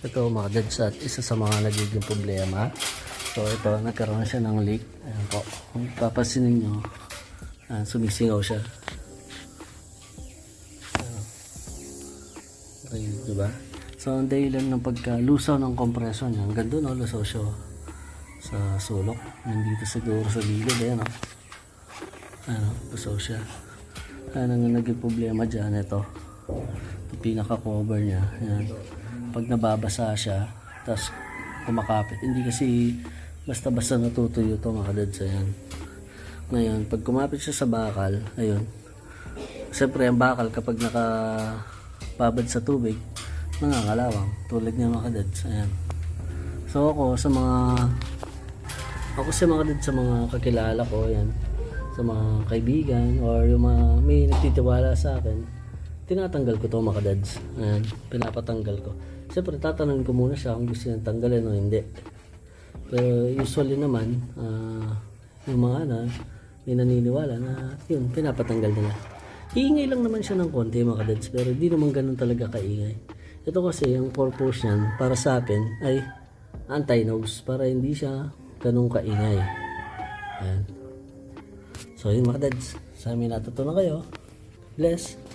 Ito mga dads at isa sa mga nagiging problema. So ito, nagkaroon siya ng leak. Ayan po. Kung papansinin nyo, ayan, sumisingaw siya. Ayan. Okay, diba? So ang dahilan ng pagkalusaw ng kompreso niya, hanggang doon, oh, lusaw siya oh. sa sulok. Nandito siguro sa gilid, ayan oh. Ano, lusaw siya. Ayan ang naging problema dyan, ito. Pinaka-cover niya. Ayan. Pag nababasa siya, tapos kumakapit. Hindi kasi basta-basta natutuyo to mga dads. Ayan. Ngayon, pag kumapit siya sa bakal, ayun. Siyempre, ang bakal kapag nakababad sa tubig, nangangalawang. Tulad niya mga dads. Ayan. So ako, sa mga ako sa mga dads, sa mga kakilala ko, ayan sa mga kaibigan or yung mga may nagtitiwala sa akin, tinatanggal ko to mga dads. Ayan, pinapatanggal ko. Siyempre, tatanungin ko muna siya kung gusto niyang tanggalin o hindi. Pero usually naman, ah, yung mga ano, may naniniwala na yun, pinapatanggal nila. Iingay lang naman siya ng konti mga dads, pero di naman ganun talaga kaingay. Ito kasi, ang purpose niyan para sa akin ay anti-nose para hindi siya ganun kaingay. Ayan. So yun mga dads, sa amin natutunan kayo. Bless.